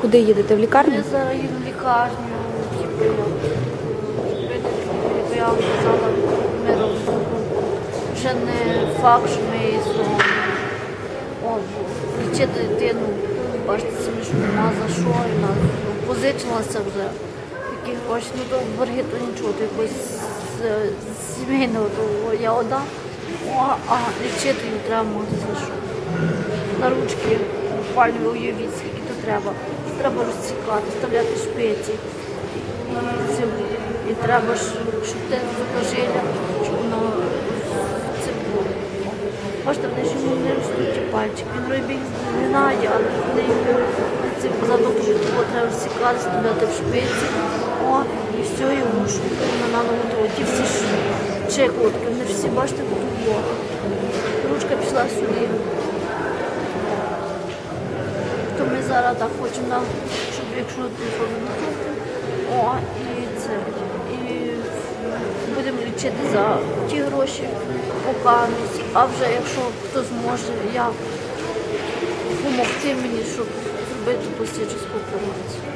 Куди їдете? В лікарню? Ми зараз їм в лікарню, типу, як я казала, ми робимо. Вже не факт, що ми її лічити дитину, бачите, що нема за що, вона позичилася вже. Які гроші, ну то борги, то нічого, то якось сімейного, то я одам. А лічити їм треба може за що. На ручки буквально уявіть, скільки то треба. Треба розсікати, вставляти шпиці. І, треба щоб те зубожилля, щоб воно це було. Бачите, вони ж не ростуть ті пальчики. Він робить згинає, але вони це позаду треба розсікати, вставляти в шпиці. О, і все, йому щоб на того. Ті всі чекотки, вони всі, бачите, тут. Ручка пішла сюди. То ми зараз так хочемо, нам, щоб якщо ти повернути, о, і це, і будемо лічити за ті гроші покамість, а вже якщо хто зможе, я допомогти мені, щоб зробити пластичну операцію.